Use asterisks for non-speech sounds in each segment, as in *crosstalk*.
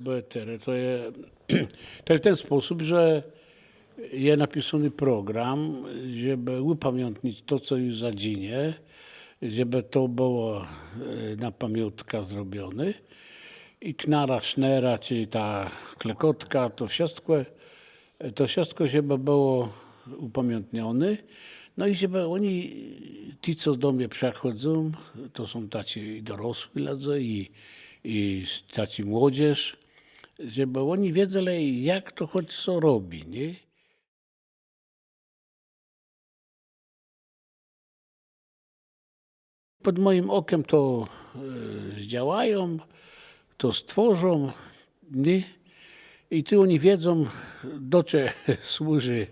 Betere to je, *clears throat* to je w ten sposób, że je napisany program, żeby upamiętnić to, co już zadzinie, żeby to było e, na pamiątka zrobione. I knara, sznera, czyli ta klekotka, to wszystko, to wszystko, żeby było upamiętnione. No i żeby oni, ci co do mnie przychodzą, to są tacy dorosły ludzie i, i tacy młodzież, żeby oni wiedzieli, jak to choć co robi, nie? Pod moim okiem to e, zdziałają, to stworzą, nie? I tu oni wiedzą, do czego *laughs* służy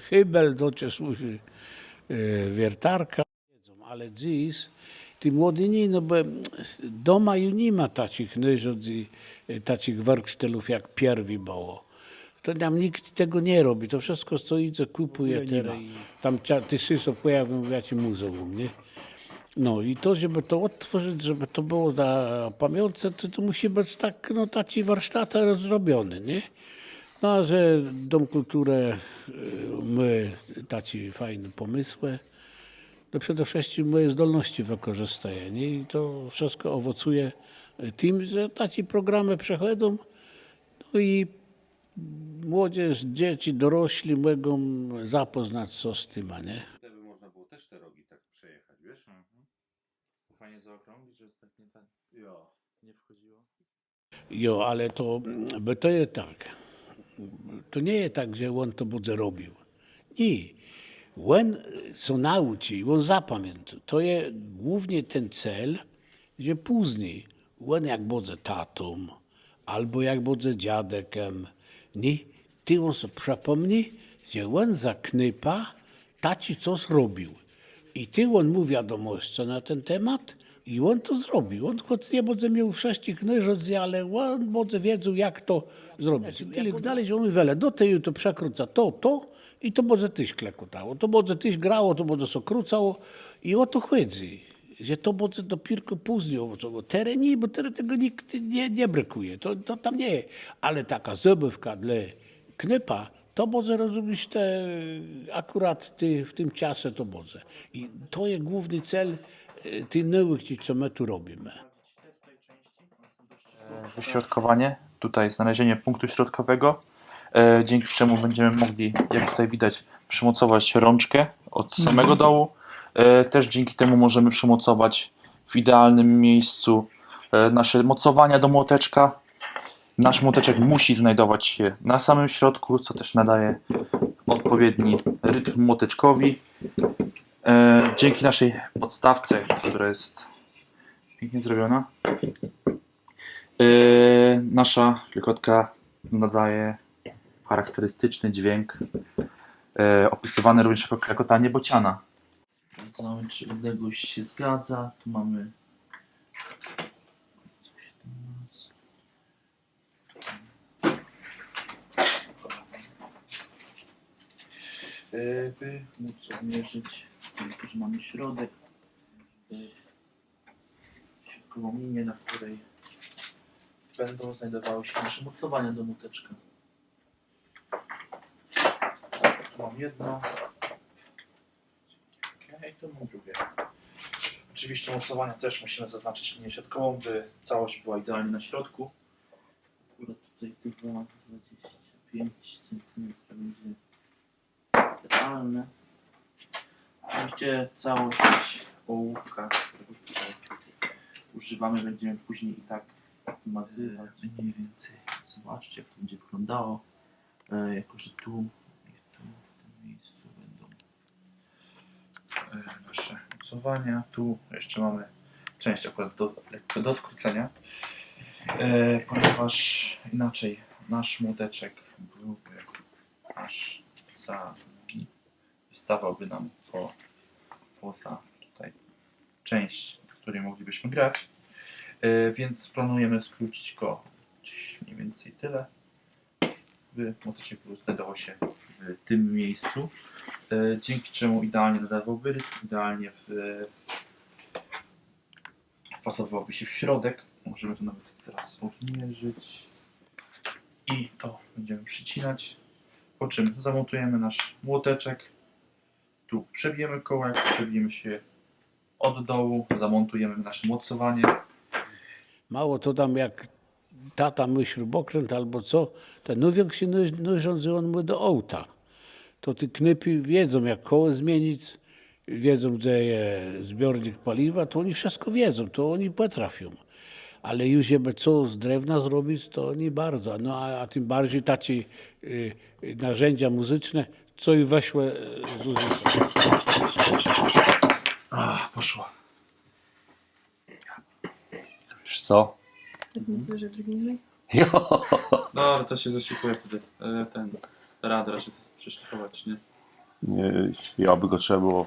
chybel, do czego służy e, wiertarka. Ale dziś ci młody nie, no bo doma już nie ma takich nyrząd i e, takich warsztelów jak pierwi było. To nam nikt tego nie robi. To wszystko stoi, co kupuje teraz. Tam ty się pojawią w jakimś muzeum, nie? No i to, żeby to odtworzyć, żeby to było na pamiątce, to, to musi być tak, no taki warsztat zrobiony, nie? No a że Dom Kultury, y, my tacy fajne pomysły, no przede wszystkim moje zdolności wykorzystają, nie? I to wszystko owocuje tym, że takie programy przechodzą, no i młodzież, dzieci, dorośli mogą zapoznać co z tym, a nie? Gdyby można było też te rogi tak przejechać, wiesz? To fajnie zaokrąglić, żeby tak nie, tak Jo. nie wchodziło. Jo, ale to, bo to jest tak. To nie jest tak, że on to będzie robił. Nie. On co nauczy, on zapamięta. To jest głównie ten cel, że później on jak będzie tatą, albo jak będzie dziadekiem, nie, ty on sobie przypomni, że on zaknypa taci co zrobił. I ty on mu wiadomość na ten temat i on to zrobił. On choć nie będzie miał wszystkich nyrządzi, ale on będzie wiedział jak to zrobić. I tyle znaleźć, on mówi, wele, do tej to przekróca to, to i to będzie tyś klekutało. To będzie tyś grało, to będzie so krócało i o to chodzi. Że to będzie dopiero później owocowo. Teraz nie, bo teraz tego nikt nie, nie brakuje. To, to tam nie. Ale taka zabawka dla knypa, to może rozumieć te, akurat ty, w tym czasie to może. I to jest główny cel e, tych nowych, co my tu robimy. Wyśrodkowanie, tutaj znalezienie punktu środkowego, e, dzięki czemu będziemy mogli, jak tutaj widać, przymocować rączkę od samego dołu. E, też dzięki temu możemy przymocować w idealnym miejscu e, nasze mocowania do młoteczka. Nasz młoteczek musi znajdować się na samym środku, co też nadaje odpowiedni rytm młoteczkowi. E, dzięki naszej podstawce, która jest pięknie zrobiona, nasza klikotka nadaje charakterystyczny dźwięk opisywany również jako klekotanie bociana. Sprawdzamy, czy odległość się zgadza. Tu mamy. By móc odmierzyć, że mamy środek, środkową linię, na której będą znajdowały się nasze mocowania do muteczka. Tu mam jedno. Mam drugie. Oczywiście mocowania też musimy zaznaczyć linię środkową, by całość była idealnie na środku. Akurat tutaj chyba 25 cm będzie idealne. Oczywiście całość ołówka, którego tutaj używamy, będziemy później i tak zmazywać. Mniej więcej. Zobaczcie, jak to będzie wyglądało. E, jako, że tu, w tym miejscu będą e, nasze mocowania. Tu jeszcze mamy część akurat do, lekko do skrócenia. E, ponieważ inaczej nasz młoteczek byłby aż za długi. Wystawałby nam po, poza tutaj część, w której moglibyśmy grać. E, więc planujemy skrócić go gdzieś mniej więcej tyle, by motocykl znajdował się w tym miejscu, dzięki czemu idealnie nadawałby rytm, idealnie w, wpasowywałby się w środek. Możemy to nawet teraz odmierzyć. I to będziemy przycinać. Po czym zamontujemy nasz młoteczek. Tu przebijemy kołek, przebijemy się od dołu, zamontujemy nasze mocowanie. Mało to tam jak tata my śrubokręt albo co, ten nowiok się nurząc, że on mu do ołta. To ty knypi wiedzą jak koło zmienić, wiedzą gdzie jest zbiornik paliwa, to oni wszystko wiedzą, to oni potrafią. Ale już żeby co z drewna zrobić, to nie bardzo. No a, a tym bardziej taci y, narzędzia muzyczne, co i weszły z użycia. Ach, poszło. Wiesz co? Tak nie słyszę, drugi. Jo. No, ale to się zaszykuje wtedy. E, Ten rad raczej przyszlifować, nie? Nie, ja by go trzeba było.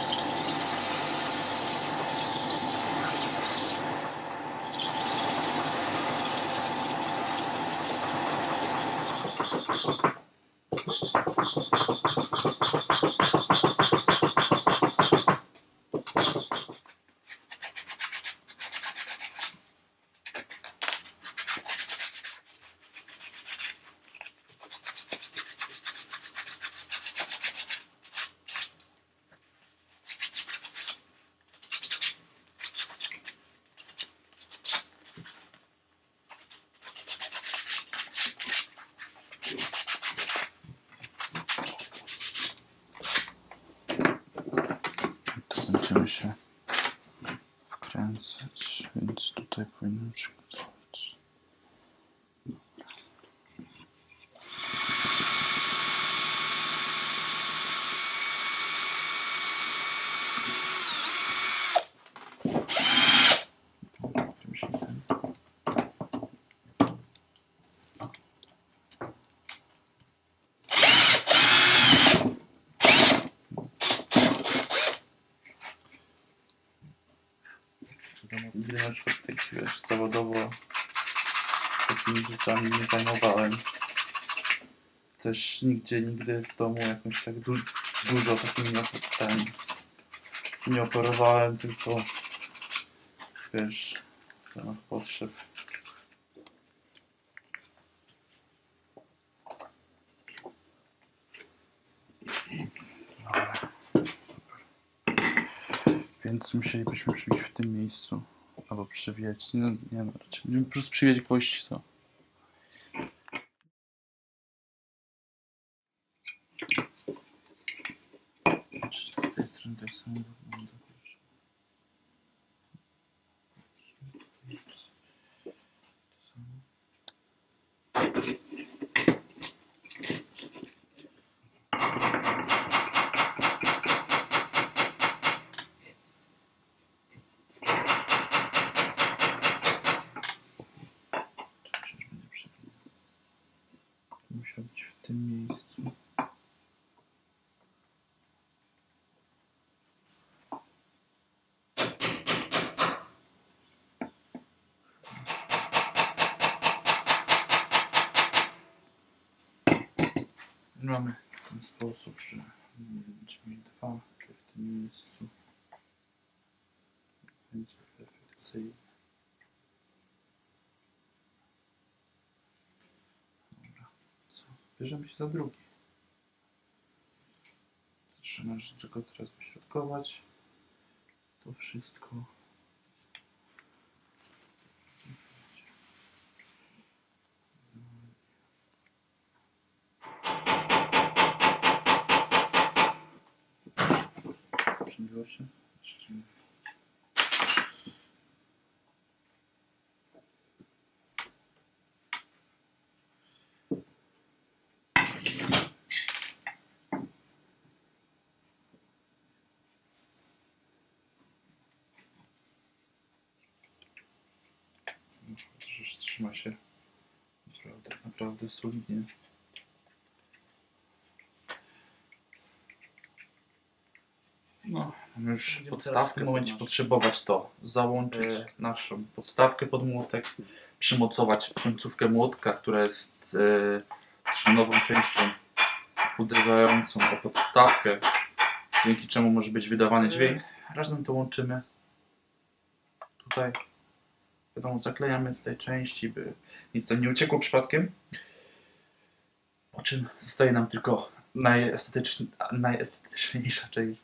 takimi rzeczami nie zajmowałem. Też nigdzie, nigdy w domu jakoś tak du dużo takimi ten, nie operowałem, tylko wiesz, w ramach potrzeb. Więc musielibyśmy przybić w tym miejscu. Albo przywijać. No, nie no, raczej. Prostu przywijać gwoźdź to. Czy Z tej strony tak samo wygląda. Przecież będzie przewijał. Musiał być w tym miejscu. Mamy w ten sposób, że będziemy mieli dwa w tym miejscu. Będzie perfekcyjnie. Dobra, co? Bierzemy się za drugi. Trzeba go teraz wyśrodkować. To wszystko. trzyma się naprawdę, naprawdę solidnie. No, już podstawkę, w tym momencie potrzebować to, załączyć e... naszą podstawkę pod młotek, przymocować końcówkę młotka, która jest e, trzynową częścią uderzającą o podstawkę, dzięki czemu może być wydawany dźwięk. Razem to łączymy tutaj Wiadomo, zaklejamy tutaj części, by nic tam nie uciekło przypadkiem. Po czym zostaje nam tylko najestetyczn- najestetyczniejsza część.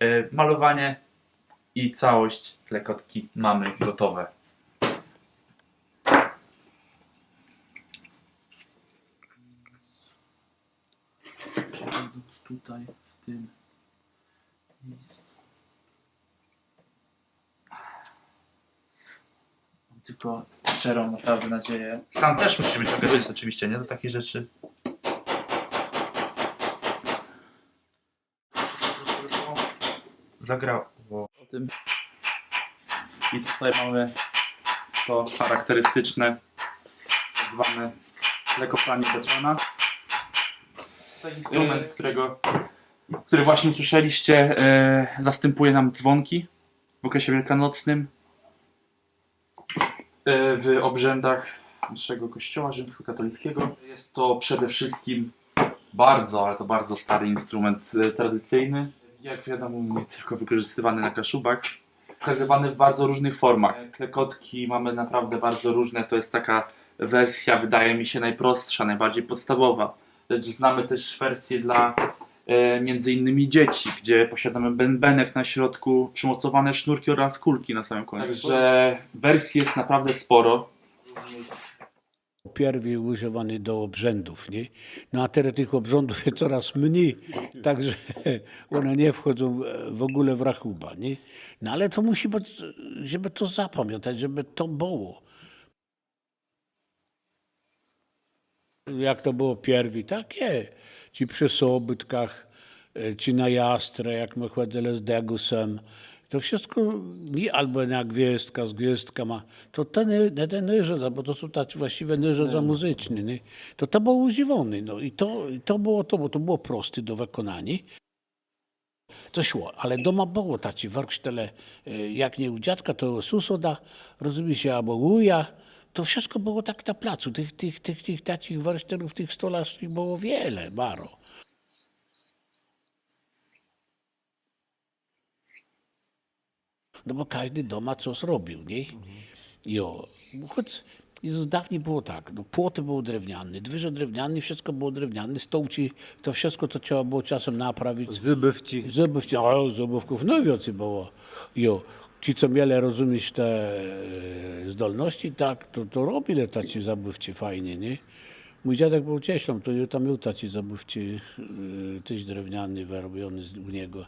E, Malowanie i całość klekotki mamy gotowe. Tutaj w tym miejscu. Tylko szczerą naprawdę nadzieję. Stan też musi być angażysty oczywiście, nie? Do takich rzeczy. Zagrało o tym. I tutaj mamy to charakterystyczne, tak zwane lekopranie beczana. To instrument, którego, który właśnie usłyszeliście, e, zastępuje nam dzwonki w okresie wielkanocnym w obrzędach naszego kościoła rzymskokatolickiego. Jest to przede wszystkim bardzo, ale to bardzo stary instrument e, tradycyjny. Jak wiadomo, nie tylko wykorzystywany na kaszubach. Pokazywany w bardzo różnych formach. Klekotki mamy naprawdę bardzo różne. To jest taka wersja, wydaje mi się, najprostsza, najbardziej podstawowa. Lecz znamy też wersję dla e, między innymi dzieci, gdzie posiadamy bębenek na środku, przymocowane sznurki oraz kulki na samym końcu. Także wersji jest naprawdę sporo. Pierwi używany do obrzędów, nie? No a teraz tych obrządów jest coraz mniej, także *laughs* one nie wchodzą w ogóle w rachubę, nie? No ale to musi być, żeby to zapamiętać, żeby to było. Jak to było pierwi, takie. Ci przy sobytkach, e, ci na jastrę, jak my chodzili z degusem. To wszystko, nie, albo na gwiazdka, z gwiazdka ma, to te, ny- nie te nyże, bo to są tacy właściwe nyże za muzyczne, nie? to to było używane, no i to, i to było to, bo to było prosty do wykonania. To szło, ale doma było taci warsztele, e, jak nie u dziadka, to susoda, rozumie się, albo uja. To wszystko było tak na placu. Tych, tych, tych, tych takich warsztatów, tych stolarskich było wiele, baro. No bo każdy doma coś robił, nie? Jo, choć z dawniej było tak, no płoty były drewniane, dworze drewniane, wszystko było drewniane, stołci, to wszystko to trzeba było czasem naprawić. Zybywci. Zębów, o, zębówków no więcej było. Jo, ci, co mieli rozumieć te e, zdolności, tak, to, to robili tacy zabywci fajnie, nie? Mój dziadek był cieślą, to tam miał tacy zabywci, e, tyś drewniany, wyrobiony u niego.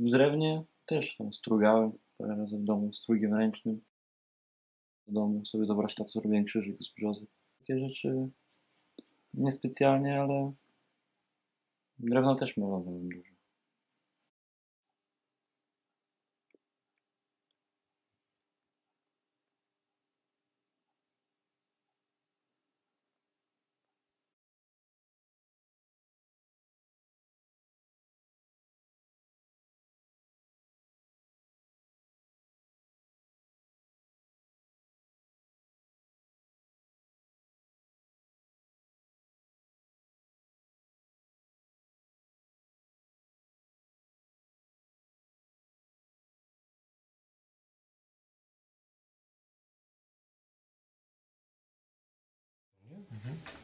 W drewnie też tam strugałem parę razy w domu strugiem ręcznym. W domu sobie do warsztatu zrobiłem krzyżyk z brzozy. Takie rzeczy niespecjalnie, ale drewno też malowałem dużo. Mm-hmm.